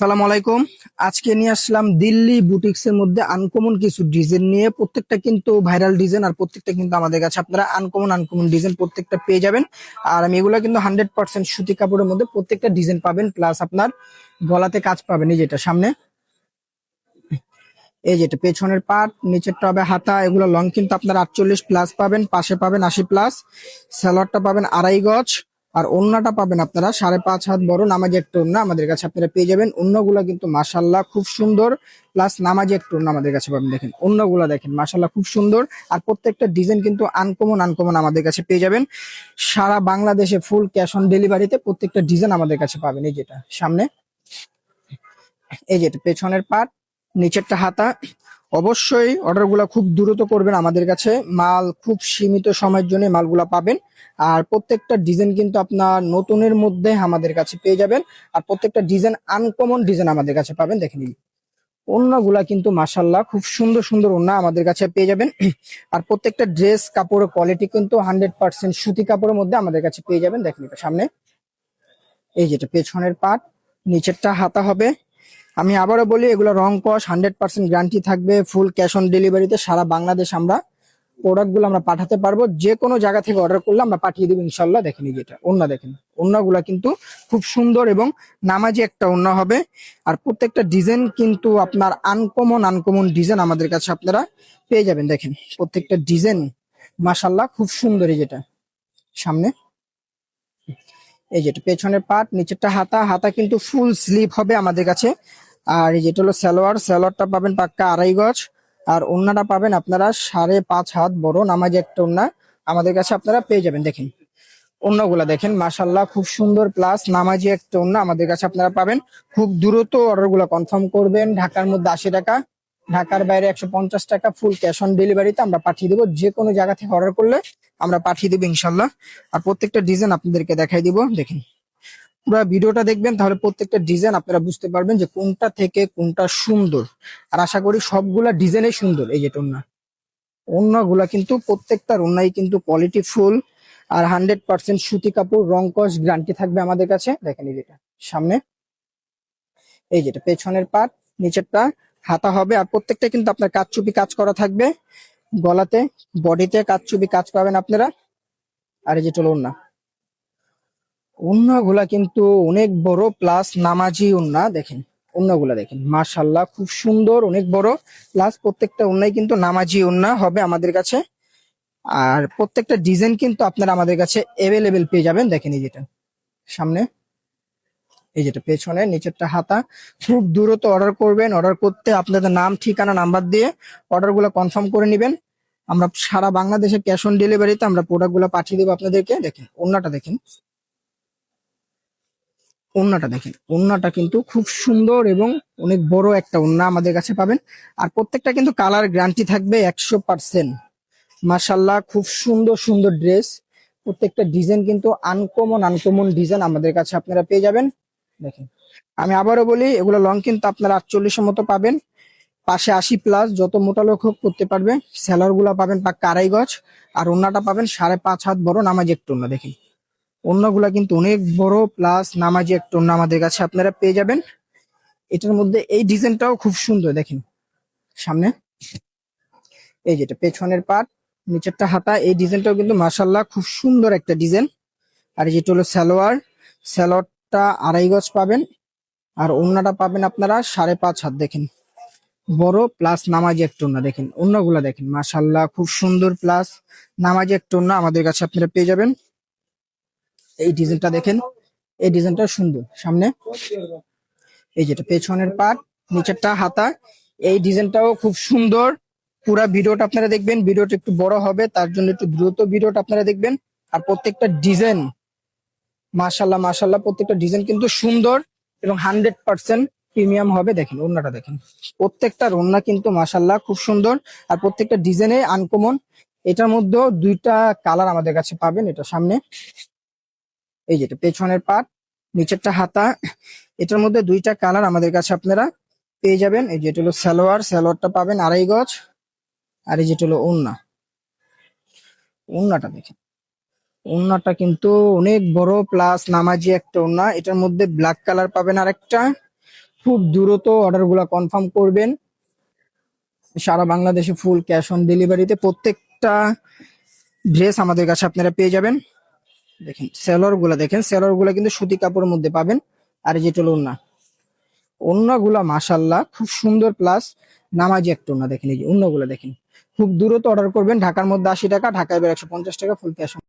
সালাম আলাইকুম। আজকে নিয়ে আসলাম দিল্লি বুটিক্স এর মধ্যে আনকমন কিছু ডিজাইন নিয়ে। প্রত্যেকটা কিন্তু ভাইরাল ডিজাইন আর প্রত্যেকটা কিন্তু আমাদের কাছে আপনারা আনকমন আনকমন ডিজাইন প্রত্যেকটা পেয়ে যাবেন। আর আমি এগুলো কিন্তু হান্ড্রেড পার্সেন্ট সুতি কাপড়ের মধ্যে প্রত্যেকটা ডিজাইন পাবেন প্লাস আপনার গলাতে কাজ পাবেন এই যেটা সামনে। এই যেটা পেছনের পাট নিচেরটা হবে হাতা, এগুলো লং কিন্তু আপনার আটচল্লিশ প্লাস পাবেন, পাশে পাবেন আশি প্লাস স্যালোয়ারটা পাবেন আড়াই গজ। আর ওন্নাটা পাবেন আপনারা সাড়ে পাঁচ হাত বড় নামাজি একটা ওন্না আমাদের কাছে আপনারা পেয়ে যাবেন। অন্যগুলা কিন্তু মাসাল্লাহ খুব সুন্দর। প্লাস নামাজি একটা ওন্না আমাদের কাছে পাবেন। দেখেন অন্যগুলা দেখেন মাসাল্লাহ খুব সুন্দর। আর প্রত্যেকটা ডিজাইন কিন্তু আনকমন আনকমন আমাদের কাছে পেয়ে যাবেন। সারা বাংলাদেশে ফুল ক্যাশ অন ডেলিভারিতে প্রত্যেকটা ডিজাইন আমাদের কাছে পাবেন। এই যেটা, সামনে, এই যেটা, পেছনের পাট নিচেরটা হাতা। অবশ্যই অর্ডারগুলো খুব দ্রুত করবেন আমাদের কাছে। মাল খুব সীমিত সময়ের জন্য মালগুলা পাবেন। আর প্রত্যেকটা ডিজাইন কিন্তু আপনার নতুনের মধ্যে আমাদের কাছে পেয়ে যাবেন। আর প্রত্যেকটা ডিজাইন আনকমন ডিজাইন আমাদের কাছে পাবেন। দেখে নিন। ওন্নাগুলা কিন্তু মাসাল্লাহ খুব সুন্দর সুন্দর ওন্না আমাদের কাছে পেয়ে যাবেন। আর প্রত্যেকটা ড্রেস কাপড়ের কোয়ালিটি কিন্তু হান্ড্রেড পার্সেন্ট সুতি কাপড়ের মধ্যে আমাদের কাছে পেয়ে যাবেন। দেখেন এটা সামনে। এই যেটা পেছনের পাট নিচেরটা হাতা হবে। আমি আবারও বলি, এগুলো রং কস হান্ড্রেড পার্সেন্ট গ্যারান্টি থাকবে ফুল ক্যাশ অন ডেলিভারিতে সারা বাংলাদেশ আমরা প্রোডাক্টগুলো আমরা পাঠাতে পারব। যে কোনো জায়গা থেকে অর্ডার করলে আমরা পাঠিয়ে দেবো ইনশাল্লাহ দেখেন যেটা অন্য দেখেন। অন্যগুলা কিন্তু খুব সুন্দর এবং নামাজি একটা অন্য হবে। আর প্রত্যেকটা ডিজাইন কিন্তু আপনার আনকমন আনকমন ডিজাইন আমাদের কাছে আপনারা পেয়ে যাবেন। দেখেন, প্রত্যেকটা ডিজাইন মাসাল্লাহ খুব সুন্দর এই যেটা সামনে। এই যেটা পেছনের পাট নিচেরটা হাতা। হাতা কিন্তু ফুল স্লিপ হবে আমাদের কাছে। আর যেটা হলো সালোয়ার, সালোয়ারটা পাবেন পাক্কা আড়াই গজ। আর ওন্নাটা পাবেন আপনারা সাড়ে পাঁচ হাত বড়, নামাজ একটা ওন্না। আমাদের কাছে আপনারা পেয়ে যাবেন, দেখেন। অন্যগুলা দেখেন মাসাল্লাহ খুব সুন্দর প্লাস নামাজি একটা ওন্না আমাদের কাছে আপনারা পাবেন। খুব দ্রুত অর্ডারগুলা কনফার্ম করবেন, ঢাকার মধ্যে আশি টাকা, ঢাকার বাইরে একশো পঞ্চাশ টাকা ফুল ক্যাশ অন ডেলিভারিতে আমরা পাঠিয়ে দেবো। যে কোনো জায়গা থেকে অর্ডার করলে আমরা পাঠিয়ে দেবো ইনশাল্লাহ আর প্রত্যেকটা ডিজাইন আপনাদেরকে দেখাই দিব, দেখেন। পুরো ভিডিওটা দেখবেন, তাহলে প্রত্যেকটা ডিজাইন আপনারা বুঝতে পারবেন যে কোনটা থেকে কোনটা সুন্দর। আর আশা করি সবগুলা ডিজাইনই সুন্দর, এই যেটা ওন্না ওন্নাগুলা কিন্তু প্রত্যেকটার ওন্নাই কিন্তু কোয়ালিটি ফুল আর হান্ড্রেড পার্সেন্ট সুতি কাপড়, রং কস গ্যারান্টি থাকবে আমাদের কাছে। দেখেন এই যেটা, সামনে। এই যেটা, পেছনের পাট নিচেরটা, হাতা হবে। আর প্রত্যেকটা কিন্তু আপনার কাচচুপি কাজ করা থাকবে। গলাতে বডিতে কাচচুপি কাজ পাবেন আপনারা। আর এই যেটা হলো ওন্না ওন্নাগুলা কিন্তু অনেক বড় প্লাস নামাজি ওন্না দেখেন ওন্নাগুলা দেখেন। মাশাল্লাহ খুব সুন্দর, অনেক বড় প্লাস প্রত্যেকটা ওন্নাই কিন্তু নামাজি ওন্না হবে আমাদের কাছে। আর প্রত্যেকটা ডিজাইন কিন্তু আপনারা আমাদের কাছে অ্যাভেলেবেল পেয়ে যাবেন, দেখেন এই যেটা, সামনে। এই যেটা পেছনে, নিচেরটা হাতা। খুব দ্রুত অর্ডার করবেন অর্ডার করতে আপনাদের নাম, ঠিকানা নাম্বার দিয়ে অর্ডারগুলো কনফার্ম করে নেবেন। আমরা সারা বাংলাদেশে ক্যাশ অন ডেলিভারিতে আমরা প্রোডাক্টগুলো পাঠিয়ে দেবো আপনাদেরকে। দেখেন ওন্নাটা দেখেন। ওন্নাটা দেখেন। ওন্নাটা কিন্তু খুব সুন্দর এবং অনেক বড় একটা ওন্না আমাদের কাছে পাবেন। আর প্রত্যেকটা কিন্তু কালার গ্যারান্টি থাকবে একশো পার্সেন্ট। মাসাল্লাহ খুব সুন্দর সুন্দর ড্রেস। প্রত্যেকটা ডিজাইন কিন্তু আনকমন আনকমন ডিজাইন আমাদের কাছে আপনারা পেয়ে যাবেন। দেখেন, আমি আবারও বলি, এগুলো লং কিন্তু আপনারা আটচল্লিশের মতো পাবেন। পাশে আশি প্লাস যত মোটা লোক হোক করতে পারবে। স্যালারগুলা পাবেন পাক্কা আড়াই গজ। আর ওন্নাটা পাবেন সাড়ে পাঁচ হাত বড় নামাজ একটু ওন্না দেখেন। ওন্নাগুলা কিন্তু অনেক বড় প্লাস নামাজি একটু ওন্না আমাদের কাছে আপনারা পেয়ে যাবেন। এটার মধ্যে এই ডিজাইনটাও খুব সুন্দর, দেখেন। সামনে। এই যেটা পেছনের পাট নিচেরটা হাতা, এই ডিজাইনটাও কিন্তু মাসাল্লাহ খুব সুন্দর একটা ডিজাইন। আর যেটা হলো সালোয়ার, সালোয়ারটা আড়াই গজ পাবেন। আর ওন্নাটা পাবেন আপনারা সাড়ে পাঁচ হাত, দেখেন। বড় প্লাস নামাজি একটা ওন্না, দেখেন। অন্যগুলা দেখেন মাসাল্লাহ খুব সুন্দর প্লাস নামাজি একটা ওন্না আমাদের কাছে আপনারা পেয়ে যাবেন। এই ডিজাইনটা দেখেন। এই ডিজাইনটা সুন্দর। সামনে এই যেটা পেছনের পাট, নিচেরটা হাতা, এই ডিজাইনটাও খুব সুন্দর। পুরা ভিডিওটা আপনারা দেখবেন। ভিডিওটা একটু বড় হবে, তার জন্য একটু দ্রুত ভিডিওটা আপনারা দেখবেন। আর প্রত্যেকটা ডিজাইন মাশাল্লাহ মাশাল্লাহ প্রত্যেকটা ডিজাইন কিন্তু সুন্দর এবং হান্ড্রেড পার্সেন্ট প্রিমিয়াম হবে। দেখেন ওন্নাটা দেখেন। প্রত্যেকটা ওন্না কিন্তু মাশাল্লাহ খুব সুন্দর। আর প্রত্যেকটা ডিজাইনে আনকমন। এটার মধ্যেও দুইটা কালার আমাদের কাছে পাবেন। এটা সামনে। এই যেটা পেছনের পাট, নিচেরটা হাতা। এটার মধ্যে দুইটা কালার আমাদের কাছে আপনারা পেয়ে যাবেন। এই যেটা হলো সালোয়ার, সালোয়ারটা পাবেন আড়াই গজ। আর এই যেটা হলো ওন্না ওন্নাটা দেখেন। ওন্নাটা কিন্তু অনেক বড় প্লাস নামাজি একটা ওন্না এটার মধ্যে ব্ল্যাক কালার পাবেন আরেকটা। খুব দ্রুত অর্ডারগুলো কনফার্ম করবেন। সারা বাংলাদেশে ফুল ক্যাশ অন ডেলিভারিতে প্রত্যেকটা ড্রেস আমাদের কাছে আপনারা পেয়ে যাবেন। দেখেন সেলরগুলা দেখেন সেলরগুলা কিন্তু সুতি কাপড়ের মধ্যে পাবেন। আর যেটা হলো ওন্না গুলা মাসাল্লাহ খুব সুন্দর প্লাস নামাজি একটা ওন্না দেখেন এই যে অন্যগুলা গুলা দেখেন। খুব দূরত্ব অর্ডার করবেন, ঢাকার মধ্যে আশি টাকা, ঢাকায় একশো পঞ্চাশ টাকা ফুল ক্যাশ